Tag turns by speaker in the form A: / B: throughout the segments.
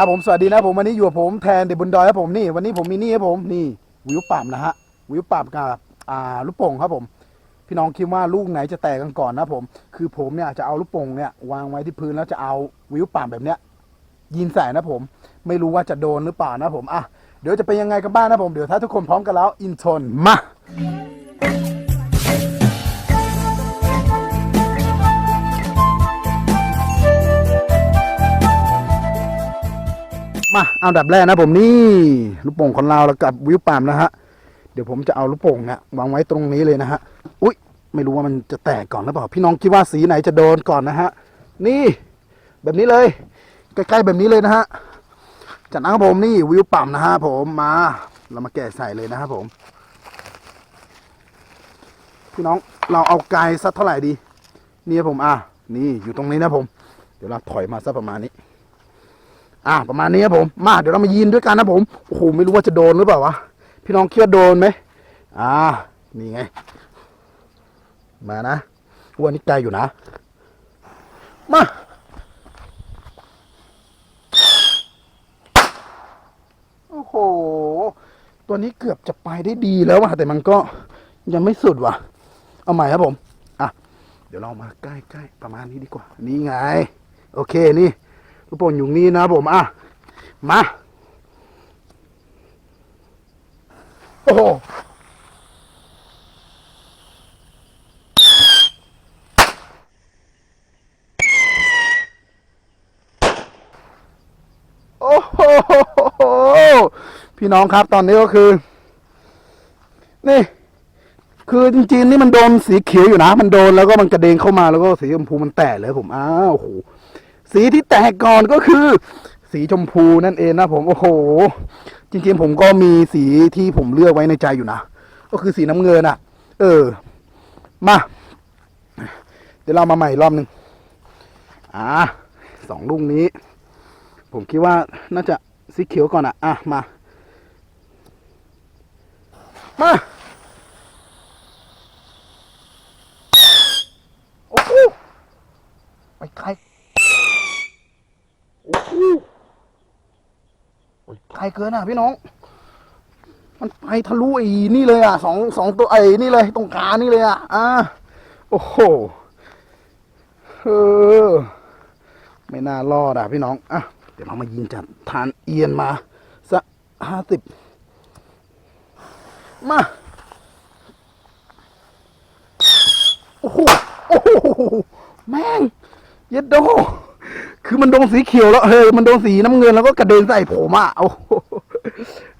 A: ครับผมสวัสดีนะผมวันนี้อยู่กับผมแทนเดบุนดอยครับผมนี่วันนี้ผมมีนี่ครับผมนี่วิวป่ามนะฮะวิวป่ามกับอ่าลูกโป่งครับผม พี่น้องคิดว่าลูกไหนจะแตกกันก่อนนะผม คือผมเนี่ยจะเอาลูกโป่งเนี่ยวางไว้ที่พื้นแล้วจะเอาวิวป่ามแบบเนี้ยยิงใส่นะผม ไม่รู้ว่าจะโดนหรือเปล่านะผมอะเดี๋ยวจะเป็นยังไงกันบ้างนะผมเดี๋ยวถ้าทุกคนพร้อมกันแล้วอินทนมา มาเอาดับแรกนะผมนี่ลูกโป่งของเราแล้วกับวิวปามนะฮะเดี๋ยวผมจะเอาลูกโป่งเนี่ยวางไว้ตรงนี้เลยนะฮะอุ้ยไม่รู้ว่ามันจะแตกก่อนหรือเปล่าพี่น้องคิดว่าสีไหนจะโดนก่อนนะฮะนี่แบบนี้เลยใกล้ๆแบบนี้เลยนะฮะจากนั้นครับผมนี่วิวปั๊มนะฮะผมมาเรามาแกะใส่เลยนะครับผม พี่น้องเราเอาไกลสักเท่าไหร่ดี นี่ครับผมอะนี่อยู่ตรงนี้นะผม เดี๋ยวเราถอยมาสักประมาณนี้ อะประมาณนี้ครับผมมาเดี๋ยวเรามายินด้วยกันนะผมโอ้โหไม่รู้ว่าจะโดนหรือเปล่าวะพี่น้องคิดว่าโดนไหมอ่านี่ไง มานะวันนี้ไกลอยู่นะ มาโอ้โห ตัวนี้เกือบจะไปได้ดีแล้วว่ะแต่มันก็ยังไม่สุดว่ะ เอาใหม่ครับผม อะ เดี๋ยวเรามาใกล้ๆประมาณนี้ดีกว่า นี่ไง โอเคนี่ ลูกโป่งอยู่นี่นะผมอะมาโอ้โหโอ้โหพี่น้องครับตอนนี้ก็คือ นี่ คือจริงๆ นี่มันโดนสีเขียวอยู่นะ มันโดนแล้วก็มันกระเด็นเข้ามาแล้วก็สีชมพูมันแตกเลยผมอ้าวโอ้โห สีที่แตกก่อนก็คือ สีชมพูนั่นเองนะผมโอ้โห จริงๆผมก็มีสีที่ผมเลือกไว้ในใจอยู่นะ ก็คือสีน้ำเงินอะ เออ มา เดี๋ยวเรามาใหม่รอบหนึ่งอ่าสองลูกนี้ ผมคิดว่าน่าจะสีเขียวก่อนอะ อะ มา มาโอ้โหไปไกล ไกลเกินอะพี่น้อง มันไปทะลุไอ้นี่เลยอะสองสองตัวไอ้นี่เลยตรงกลางนี่เลยอะอ่าโอ้โหเออไม่น่ารอดอะพี่น้อง อะ เดี๋ยวเรามายิงจากทานเอียนมาสักห้าสิบมา โอ้โห โอ้โห แม่ง เย็ดโด คือมันโดนสีเขียวแล้วเฮ้ยมันโดนสีน้ำเงินแล้วก็กระเด็นใส่ผมอะโอ้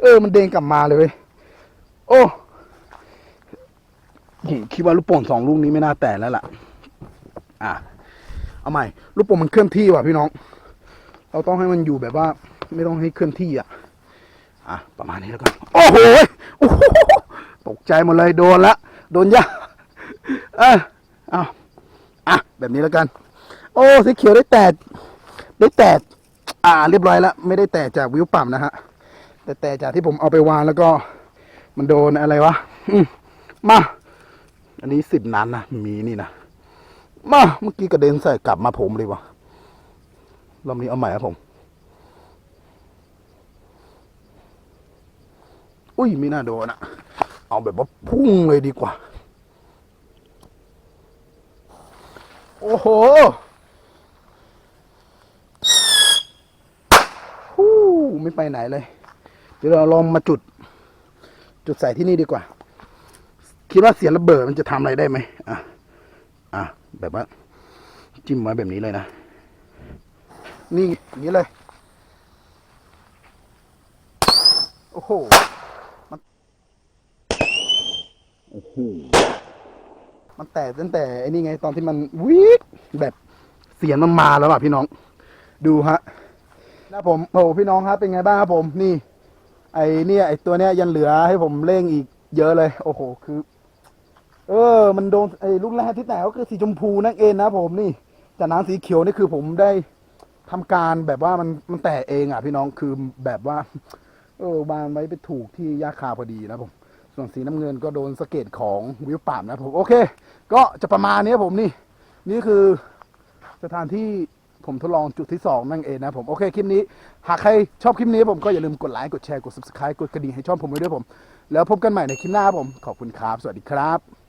A: เออ มันเด้งกลับมาเลย โอ้ผมคิดว่าลูกโป่งสองลูกนี้ไม่น่าแตกแล้วล่ะ อะ เอาใหม่ ลูกโป่งมันเคลื่อนที่ว่ะพี่น้อง เราต้องให้มันอยู่แบบว่า ไม่ต้องให้เคลื่อนที่อะ อะ ประมาณนี้แล้วกันโอ้โหตกใจหมดเลยโดนละ โดนยาเออเอาอะ แบบนี้แล้วกัน โอ้สีเขียวได้แตก ได้แตกอ่าเรียบร้อยแล้ว ไม่ได้แตกจากวิวปั๊มนะฮะแต่แตกจากที่ผมเอาไปวางแล้วก็ มันโดนอะไรวะมา อันนี้สิบนัดนะมีนี่นะมาเมื่อกี้กระเด็นใส่กลับมาผมเลยวะรอบนี้เอาใหม่ครับผม อุ้ยไม่น่าโดนอะเอาแบบว่าพุ่งเลยดีกว่า โอ้โหฮู้ ไม่ไปไหนเลย เดี๋ยวเราลองมาจุด จุดใส่ที่นี่ดีกว่า คิดว่าเสียงระเบิดมันจะทำอะไรได้ไหมอะอะแบบว่า จิ้มไว้แบบนี้เลยนะ นี่อย่างนี้เลย โอ้โหมันโอ้โหมันแตกตั้งแต่ไอ้นี่ไงตอนที่มันวิกแบบเสียงมันมาแล้วอะพี่น้อง ดูฮะ นะผมโอ้โหพี่น้องครับเป็นไงบ้างครับผมนี่ ไอเนี่ยไอตัวเนี้ยยังเหลือให้ผมเร่งอีกเยอะเลย โอ้โหคือ เออ มันโดนไอลูกแรกที่แตกก็คือสีชมพูนั่นเองนะผมนี่แต่น้ำสีเขียวนี่คือผมได้ทำการแบบว่ามันมันแตกเองอะพี่น้องคือแบบว่า เออวางไว้ไปถูกที่ยาคาพอดีนะผม ส่วนสีน้ำเงินก็โดนสะเก็ดของวิวป่ามนะผมโอเค ก็จะประมาณนี้ผมนี่ นี่คือสถานที่ ผมทดลองจุดที่สองนั่นเองนะผมโอเคคลิปนี้ หากใครชอบคลิปนี้ผมก็อย่าลืมกดไลค์กดแชร์กด subscribe กดกระดิ่งให้ช่องผมไว้ด้วยผม แล้วพบกันใหม่ในคลิปหน้าผมขอบคุณครับ สวัสดีครับ